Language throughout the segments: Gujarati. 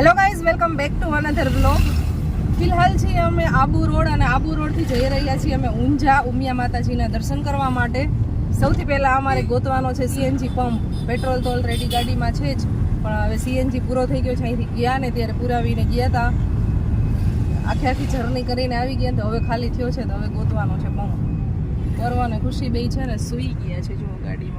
Hello guys welcome back to another vlog ફિલહાલ છીએ અમે આબુ રોડ અને આબુ રોડથી જઈ રહ્યા છીએ અમે ઊંઝા ઉમિયા માતાજીના દર્શન કરવા માટે. સૌથી પહેલાં અમારે ગોતવાનો છે સીએનજી પંપ. પેટ્રોલ તો ઓલરેડી ગાડીમાં છે જ. પણ હવે સીએનજી પૂરો થઈ ગયો છે. અહીંથી ગયા ને ત્યારે પુરાવીને ગયા હતા આખે આખી જર્ની કરીને આવી ગયા તો હવે ખાલી થયો છે તો હવે ગોતવાનો છે પંપ. પરવાને ખુશી બે છે ને સૂઈ ગયા છે. જુઓ અહીંયા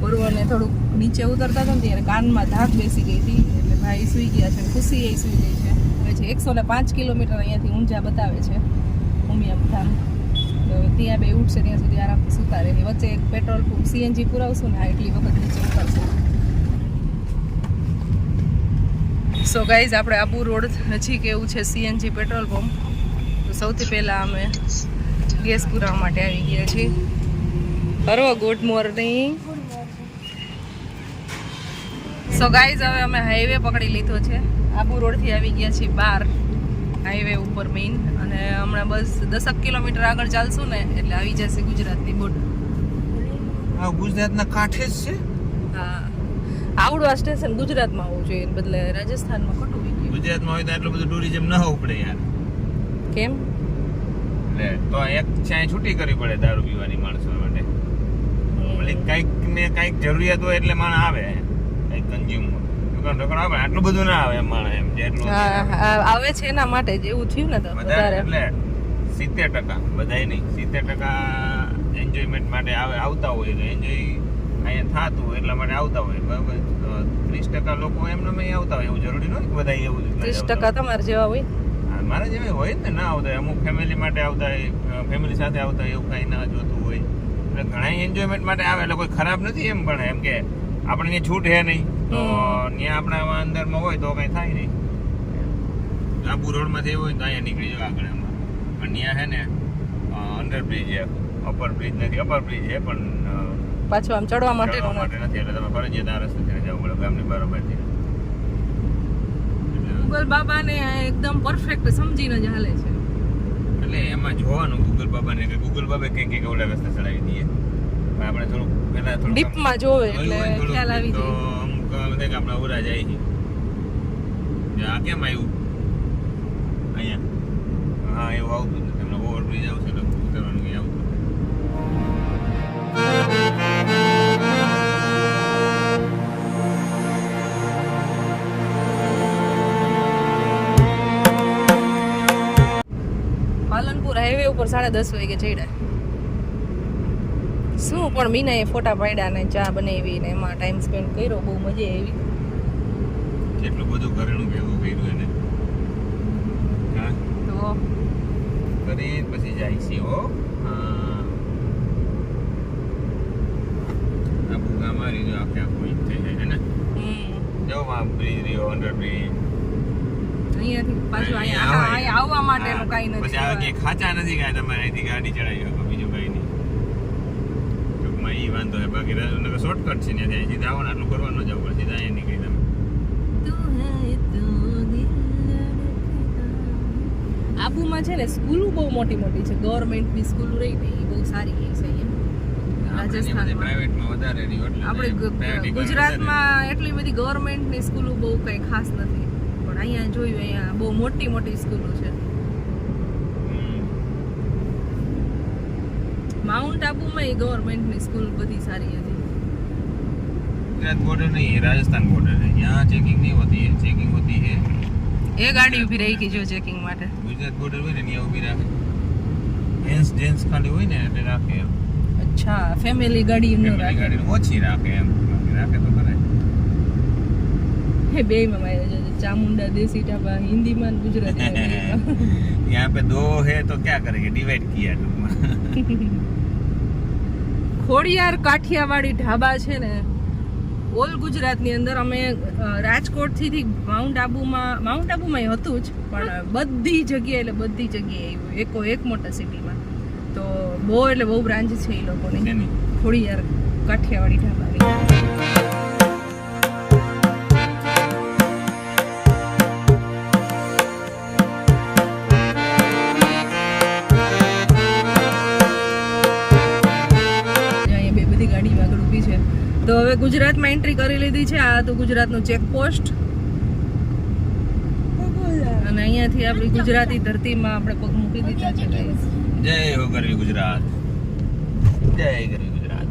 પૂર્વને થોડુંક નીચે ઉતરતા હતા ને ત્યારે કાનમાં ધાક બેસી ગઈ હતી. એટલે ભાઈ સૂઈ ગયા છે ખુશી એ સૂઈ ગઈ છે. હવે છે એકસો ને પાંચ કિલોમીટર અહીંયાથી ઊંઝા બતાવે છે ઉમિયા ધામ તો ત્યાં બે ઉઠશે ત્યાં સુધી આરામથી સૂતા રહે. વચ્ચે એક પેટ્રોલ સીએનજી પુરાવશું ને એટલી વખત નીચે ઉતરશું. સો ગાઈઝ આપણે આબુ રોડ નજીક એવું છે સીએનજી પેટ્રોલ પંપ. તો સૌથી પહેલાં અમે ગેસ પુરાવા માટે આવી ગયા છીએ. હરો ગુડ મોર્નિંગ સો ગાઈઝ હવે અમે હાઈવે પકડી લીધો છે. આબુ રોડથી આવી ગયા છીએ બાર હાઈવે ઉપર મેઇન અને હમણાં બસ દસક કિલોમીટર આગળ ચાલશું ને એટલે આવી જશે ગુજરાતની બોર્ડર હા ગુજરાતના કાંઠે જ છે? હા. આવડું આ સ્ટેશન ગુજરાતમાં હોવું જોઈએ બદલે રાજસ્થાનમાં ખોટું હોય ગયું ગુજરાતમાં હોય તો એટલું બધું ટુરિઝમ ન હોવું પડે યાર. કેમ? એટલે તો એક ચાય છૂટી કરવી પડે દારૂ પીવાની માણસો માટે. એટલે કંઈક ને કંઈક જરૂરિયાત હોય એટલે માણસ આવે. કંઈક કન્ઝ્યુમ દુકાન દુકાન આવે આટલું બધું ના આવે એમ માણસ એમ જેટલું આવે છે એના માટે જ એવું થયું ને તો વધારે. એટલે સિત્તેર ટકા બધાય નહીં. સિત્તેર ટકા એન્જોયમેન્ટ માટે આવે આવતા હોય તો એન્જોય અહીંયા થતું હોય એટલા માટે આવતા હોય. બરાબર? ત્રીસ ટકા લોકો એમને મેં આવતા હોય. એવું જરૂરી ન હોય બધા એવું ત્રીસ ટકા તમારે જેવા હોય? મારા જેવા હોય ને ના આવતા હોય. અમુક ફેમિલી માટે આવતા હોય ફેમિલી સાથે આવતા હોય એવું કાંઈ ના જોતું હોય. એટલે ઘણા એન્જોયમેન્ટ માટે આવે એટલે કોઈ ખરાબ નથી એમ પણ એમ કે આપણે ત્યાં છૂટ હે નહીં. તો ત્યાં આપણે અંદરમાં હોય તો કઈ થાય નહીં. આબુ રોડમાંથી એવું હોય તો અહીંયા નીકળી જાય આગળ એમાં. પણ ત્યાં હે ને અંડરબ્રિજ છે. અપર બ્રિજ નથી. અપર બ્રિજ છે પણ પાછું આમ ચડવા ચડવા માટેનું માટે નથી. એટલે તમે ફરજિયાત આ રસ્તે જવું પડે ગામની બરોબર એટલે ગૂગલ બાબાને એકદમ પરફેક્ટ સમજીને જ હાલે છે. એટલે એમાં જોવાનું ગૂગલ બાબાને કે ગૂગલ બાબા કઈ કઈ ઓલા રસ્તે ચડાવી દઈએ આપણે થોડુંક પહેલા થોડુંક ડીપમાં જોવે એટલે ખ્યાલ આવી તો જાય. અમુક બધા આપણા ઉરા જાય છે. કે આ કેમ આવ્યું અહીંયા? હા એવું આવતું નથી. હમણાં ઓવરબ્રિજ આવશે એટલે ઉતરવાનું કંઈ આવતું. પાલનપુર હાઈવે ઉપર સાડા દસ વાગે ચડ્યા. પણ મીનાએ ફોટા પાડ્યા ને ચા બનાવી ને એમાં ટાઈમ સ્પેન્ડ કર્યો બહુ મજા આવી. કેટલું બધું ઘરેણું ભેગું કર્યું એને? હા? તો? કરી પછી જાય છે હો. આબુ ગામ આવી રહ્યું આખે આખું ઈ થઈ જાય ને? જો બ્રિજ રહ્યો અંડર બ્રિજ અહીંયાથી પાછું અહીંયા અહીંયા આવવા માટેનું. કાંઈ નથી પછી આવે કે ખાચા નથી કાંઈ તમારે અહીંથી ગાડી ચડાવી બીજું વાંધો છે બાકી શોર્ટકટ છે ને ત્યાં સીધા આવો આટલું કરવાનું જવું પડે સીધા અહીંયા નીકળી તમે. આબુમાં છે ને સ્કૂલો બહુ મોટી મોટી છે. ગવર્મેન્ટની સ્કૂલ રહી ને એ બહુ સારી છે રહ્યું એટલે આપણે ગુજરાતમાં એટલી બધી ગવર્મેન્ટની સ્કૂલો બહુ કંઈ ખાસ નથી. પણ અહીંયા જોયું અહીંયા બહુ મોટી મોટી સ્કૂલો છે હમ. માઉન્ટ આબુમાં એ ગવર્મેન્ટની સ્કૂલ બધી સારી હતી. ગુજરાત બોર્ડર નહીં રાજસ્થાન બોર્ડર है यहाँ चेकिंग नहीं होती है चेकिंग होती है એ ગાડી ઊભી રહી કે જો ચેકિંગ માટે? ગુજરાત બોર્ડર હોય ને ત્યાં ઊભી રાખે. જેન્સ જેન્ટ્સ ખાલી હોય ને એટલે રાખે અચ્છા ફેમિલી ગાડી નો રાખે. ગાડી ઓછી રાખે એમ. રાખે તો કરે હે બે માં चामुंडा देसी ढाबा हिंदी ગુજરાતી गुजराती में यहाँ पे दो है तो क्या करेंगे डिवाइड किया ખોડિયાર કાઠિયાવાડી ઢાબા છે ને ઓલ ગુજરાતની અંદર અમે રાજકોટથી માઉન્ટ આબુમાં માઉન્ટ આબુમાં હતું જ પણ બધી જગ્યાએ એટલે બધી જગ્યાએ આવ્યું એકો એક મોટા સિટીમાં. તો બહુ એટલે બહુ બ્રાન્ચ છે એ લોકોની? ખોડિયાર કાઠિયાવાડી ઢાબાની હવે ગુજરાતમાં એન્ટ્રી કરી લીધી છે. આ તો ગુજરાતનું ચેકપોસ્ટ અહીંયાથી આપણી ગુજરાતી ધરતીમાં આપણે પગ મૂકી દીધા છે. જય હો ગરવી ગુજરાત. જય ગરવી ગુજરાત.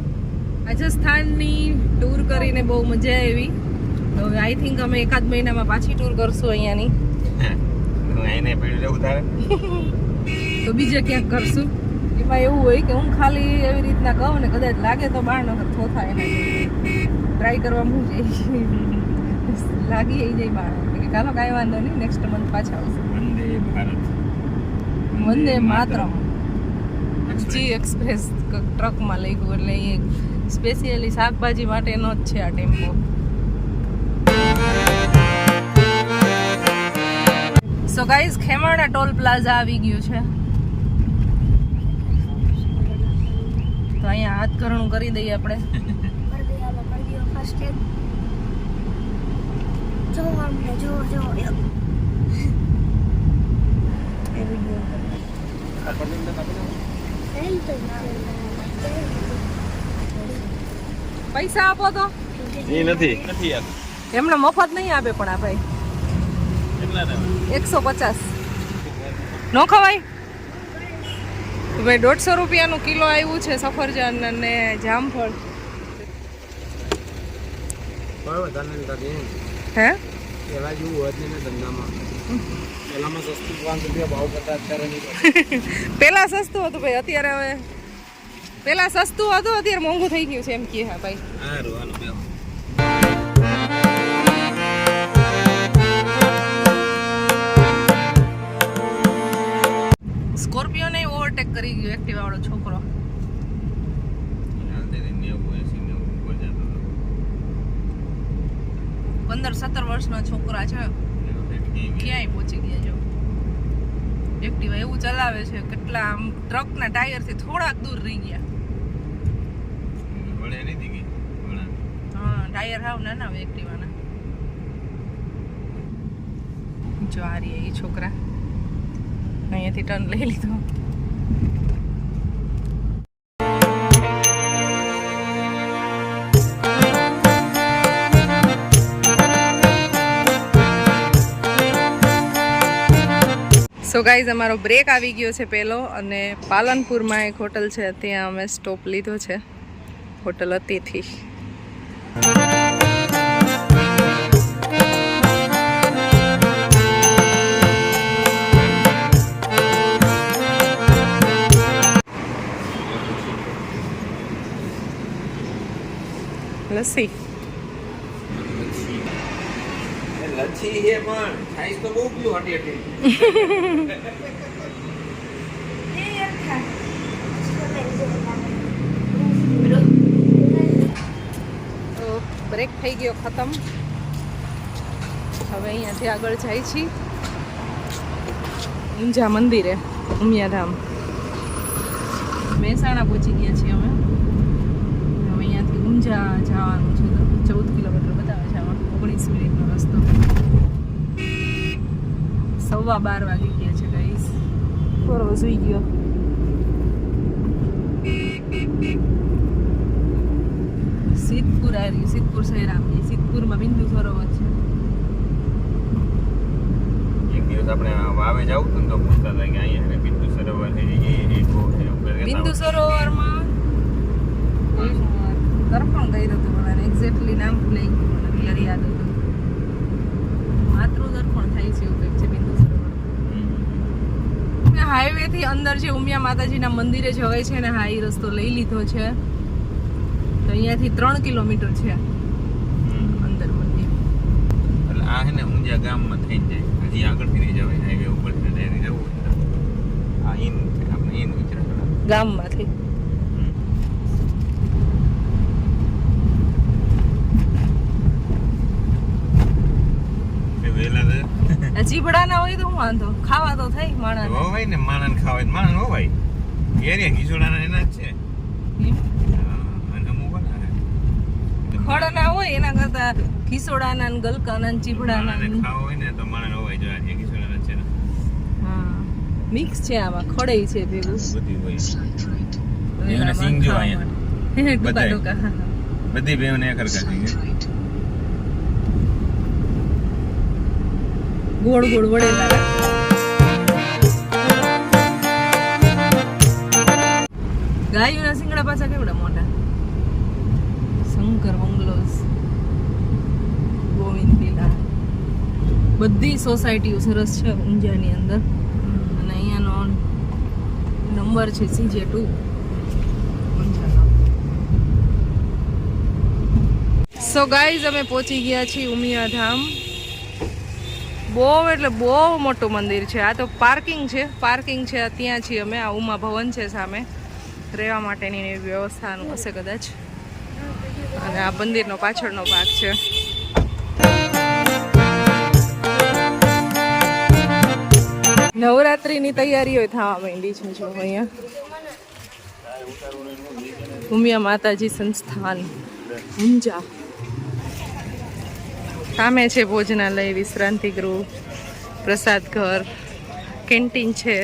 રાજસ્થાનની ટૂર કરીને બહુ મજા આવી. હવે આઈ થિંક અમે એકાદ મહિનામાં પાછી ટૂર કરશું અહીંયાની. એને પીડ્યું જવું તારે? તો બીજે ક્યાંક કરશું. એમાં એવું હોય કે હું ખાલી એવી રીતના કહું ને કદાચ લાગે તો બાર નકર થોથા એને ટ્રાય કરવા હું જઈ લાગી એ જાય બાર કે કાલો કાંઈ વાંધો નહીં નેક્સ્ટ મંથ પાછા આવશે. વંદે ભારત. વંદે માતરમ. જી એક્સપ્રેસ ટ્રકમાં લઈ ગયું એટલે એ સ્પેશિયલી શાકભાજી માટેનો જ છે આ tempo. So guys Khemana toll plaza આવી ગયું છે. તો અહીંયા હાથ કરણું કરી દઈએ આપણે. પૈસા આપો તો. એ નથી. નથી એમને મફત નહીં આપે પણ આ ભાઈ. એકસો પચાસ. નો ખવાય ભાઈ દોઢસો રૂપિયાનું કિલો આવ્યું છે સફરજન અને જામફળ. હે? પેલા સસ્તું હતું ભાઈ અત્યારે હવે પેલા સસ્તું હતું અત્યારે મોંઘું થઈ ગયું છે એમ કે હા ભાઈ ઓવરટેક કરી ગયો એક્ટિવા વાળો છોકરો. પંદર સત્તર વર્ષના છોકરા છે. ક્યાંય પહોંચી ગયા જો. એક્ટિવા એવું ચલાવે છે કેટલા આમ ટ્રકના ટાયરથી થોડાક દૂર રહી ગયા. હા ટાયર હાવ નાના હોય એક્ટિવાના જો આ એ છોકરા. અહીંયાથી ટર્ન લઈ લીધો. સો ગાઈઝ અમારો બ્રેક આવી ગયો છે પહેલો અને પાલનપુરમાં એક હોટલ છે. ત્યાં અમે સ્ટોપ લીધો છે. હોટલ અતિથિ. લસ્સી એ લચ્છી છે પણ ખાઈશ તો બહુ પીવું હટી હટી બ્રેક થઈ ગયો ખતમ. હવે અહીંયાથી આગળ જાય છીએ ઊંઝા મંદિરે, ઉમિયાધામ. મહેસાણા પહોંચી ગયા છીએ અમે. હવે અહીંયાથી ઊંઝા જવાનું છે, ચૌદ કિલોમીટર બતાવે છે આમાં ઓગણીસ મિનિટનો રસ્તો સવા બાર વાગી ગયા છે ગાઈસ બરોબર સુઈ ગયો. સિદ્ધપુર આવી રહ્યું સિદ્ધપુર શહેર આવી સિદ્ધપુરમાં બિંદુ સરોવર છે. એક દિવસ આપણે વાવે જવું હતું તો પૂછતા હતા કે અહીંયા બિંદુ સરોવર છે સરોવરમાં તર્પણ કર્યું હતું મને એક્ઝેક્ટલી નામ ભૂલાઈ ગયું મને યાદ હતું. માતૃ તર્પણ થાય છે એવું કંઈક છે બિંદુ સરોવર હાઈવે થી અંદર જે ઉમિયા માતાજીના મંદિરે જવાય છે ને હા એ રસ્તો લઈ લીધો છે. તો અહીંયાથી ત્રણ કિલોમીટર છે. અંદર મંદિર. એટલે આ હે ને ઊંઝા ગામમાં થઈ જાય. હજી આગળથી નહીં જવાય. હાઈવે ઉપર ત્યાંથી જવું આ ઇન આપણે ઇન ઉતરા ગામમાંથી. તો જીભડા ના હોય તો હું વાંધો. ખાવા તો થાય માણસ હોવાય ને માણસ ખાવે માણસ હોવાય. એરિયા ખીચોડાના એના જ છે. હા, અને અમુક બનાવે. ખડ ના હોય એના કરતા ખીસોડાના ને ગલકાના ને ખાવા હોય ને તો માણસ હોવાય. જો આ ખીસોડાના છે ને. હા. મિક્સ છે આમાં ખડે છે ભેગું. બધી હોય. એના સિંગ જો અહીંયા. બધી બેવને એક હરખા ગોળ ગોળ વળેલા ગાયોના સિંગડા પાછા કેવડા મોટા? શંકર બંગલોઝ ગોવિંદ, લીલા. બધી સોસાયટીઓ સરસ છે ઊંઝાની અંદર. અને અહીંયાનો નંબર છે સીજે ટુ. સો ગાઈઝ અમે પહોંચી ગયા છીએ ઉમિયા ધામ બહુ એટલે બહુ મોટું મંદિર છે. આ તો પાર્કિંગ છે. પાર્કિંગ છે. ત્યાં છીએ અમે. આ ઉમા ભવન છે સામે. રહેવા માટેની વ્યવસ્થા હશે કદાચ. અને આ મંદિરનો પાછળનો ભાગ છે. નવરાત્રિની તૈયારીઓ થવા માંડી છે જો અહીંયા. ઉમિયા માતાજી સંસ્થાન. ઊંઝા. સામે છે ભોજનાલય વિશ્રાંતિ ગૃહ પ્રસાદ ઘર કેન્ટીન છે.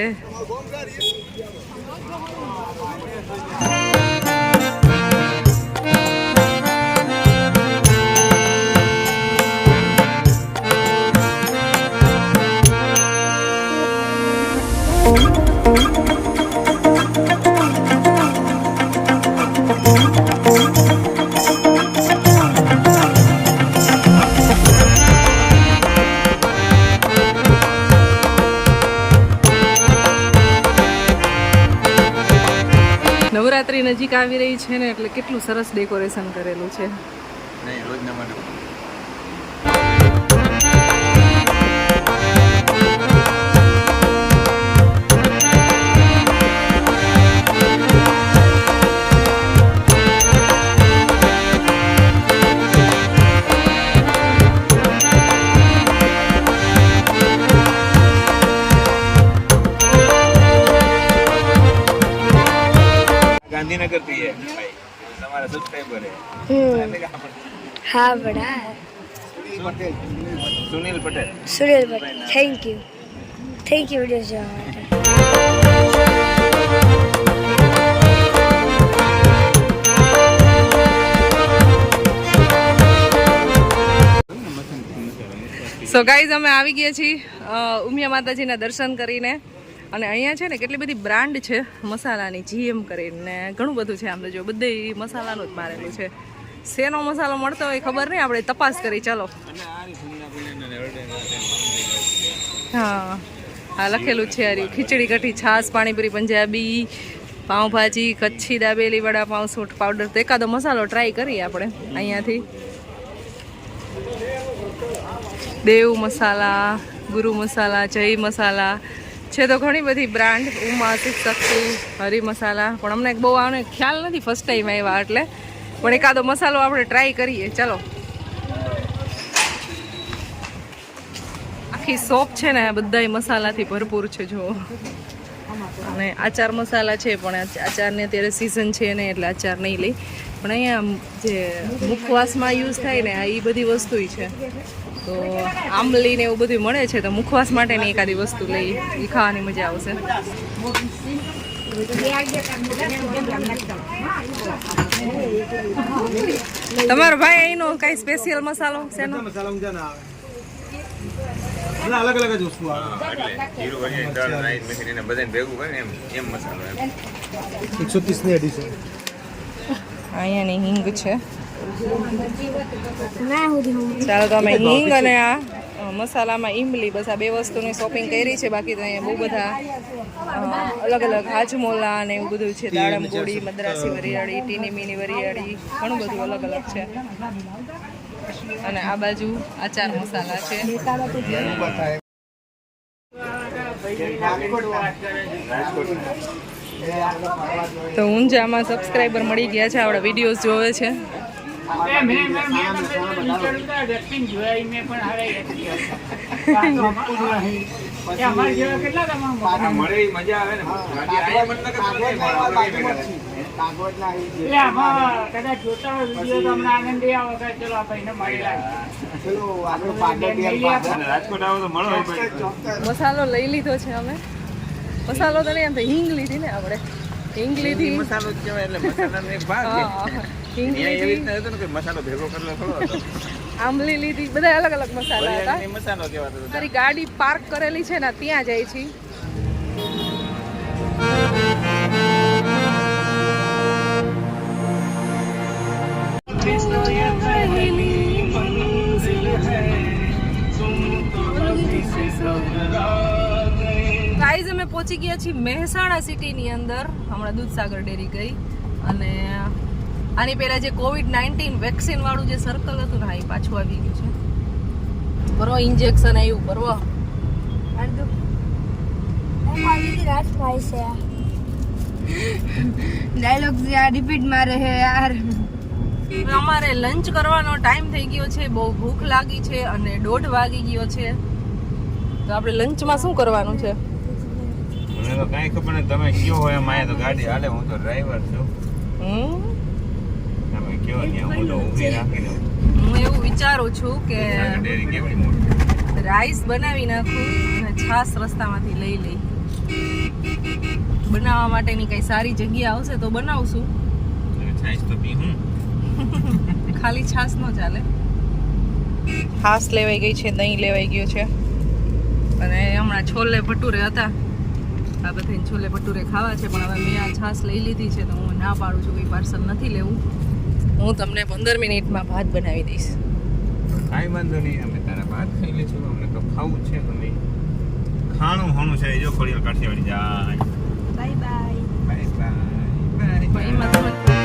નવરાત્રી નજીક આવી રહી છે ને, એટલે કેટલું સરસ ડેકોરેશન કરેલું છે. નહીં, રોજના માટે. ગાંધીનગરથી હે ભાઈ. તમારા સબસ્ક્રાઈબર હે હા. બડા Sunil Patel. Sunil Patel. Thank you thank you video જોવા માટે. સો ગાઈઝ અમે આવી ગયા છીએ ઉમિયા માતાજીના દર્શન કરીને. અને અહીંયા છે ને કેટલી બધી બ્રાન્ડ છે મસાલાની જીએમ કરીને ઘણું બધું છે આમ તો જો બધે મસાલાનું જ મારેલું છે. શેનો મસાલો મળતો હોય ખબર નહીં આપણે તપાસ કરી ચાલો. હા હા લખેલું છે રહ્યું. ખીચડી કઠી છાસ પાણીપુરી પંજાબી પાઉંભાજી કચ્છી દાબેલી વડાપાઉં સૂટ પાવડર તો એકાદો મસાલો ટ્રાય કરીએ આપણે અહીંયાથી. દેવ મસાલા ગુરુ મસાલા જય મસાલા છે તો ઘણી બધી બ્રાન્ડ, ઉમા શક્તિ, હરી મસાલા. પણ અમને બહુ આને ખ્યાલ નથી ફર્સ્ટ ટાઈમ આવ્યા એટલે. પણ એકાદો મસાલો આપણે ટ્રાય કરીએ. ચાલો. આખી શોપ છે ને બધાય મસાલાથી ભરપૂર છે જો અને આચાર મસાલા છે, પણ આચારને અત્યારે સિઝન છે ને, એટલે આચાર નહીં લઈ. પણ અહીંયા જે મુખવાસમાં યુઝ થાય ને, આ એ બધી વસ્તુ છે. તો આંબલી ને એવું બધું મળે છે તો મુખવાસ માટેની એકાદી વસ્તુ લઈ એ ખાવાની મજા આવશે. તમારો ભાઈ અહીંનો કઈ સ્પેશિયલ મસાલો છે ના અલગ અલગ જ વસ્તુ આવે. એકસો ત્રીસની એડિશન અહીંયાની હિંગ છે. ના ચાલો તો અમે હિંગ અને આ મસાલામાં ઈમલી બસ આ બે વસ્તુની શોપિંગ કરી છે બાકી તો અહીંયા બહુ બધા અલગ અલગ હાજમોલા અને એવું બધું છે દાડમ ગોળી મદ્રાસી વરિયાળી ટીની મીની વરિયાળી ઘણું બધું અલગ અલગ છે. અને આ બાજુ આચાર મસાલા છે. તો ઊંઝામાં સબસ્ક્રાઈબર મળી ગયા છે આપણા વિડીયોઝ જોવે છે. મસાલો લઈ લીધો છે અમે. મસાલો તો નહીં એમ તો હિંગ લીધી ને આપણે. હિંગ લીધી. મસાલો કેવાય કહેવાય એટલે મસાલાનો એક ભાગ આંબલી લીધી. બધા અલગ અલગ મસાલા હતા. મસાલો મારી ગાડી પાર્ક કરેલી છે ને ત્યાં જાય છે. ગાઈઝ અમે પહોંચી ગયા છીએ મહેસાણા સિટીની અંદર. હમણાં દૂધસાગર ડેરી ગઈ. અને આની પહેલાં જે કોવિડ નાઇન્ટીન વેક્સિનવાળું જે સર્કલ હતું ને એ પાછું આવી ગયું છે. બરો ઇન્જેક્શન આવ્યું બરો ડાયલોગ રિપીટ મારે હે યાર. અમારે લંચ કરવાનો ટાઈમ થઈ ગયો છે બહુ ભૂખ લાગી છે અને દોઢ વાગી ગયો છે. તો આપણે લંચમાં શું કરવાનું છે? મને તો કાંઈ ખબર નહીં તમે કયો હોય માયા તો ગાડી હાલે હું તો ડ્રાઈવર છું. હમ? હું એવું વિચારું છું કે રાઈસ બનાવી નાખું અને છાશ રસ્તામાંથી લઈ લઈ. બનાવવા માટેની કઈ સારી જગ્યા આવશે તો બનાવશું છાશ તો ખાલી છાશ ન ચાલે. છાશ લેવાઈ ગઈ છે દહીં લેવાઈ ગયું છે. અને હમણાં છોલે ભટુરે હતા. આ બધાને છોલે ભટુરે ખાવા છે પણ હવે મેં આ છાશ લઈ લીધી છે તો હું ના પાડું છું કંઈ પાર્સલ નથી લેવું. હું તમને પંદર મિનિટમાં ભાત બનાવી દઈશ. કાંઈ વાંધો નહીં અમે તારા ભાત ખાઈ લઈશું અમને તો ખાવું છે તો નહીં ખાણું હોણું છે જો ખોડીઓ કાઠિયાવાડી જાય. Bye bye bye. Bye bye.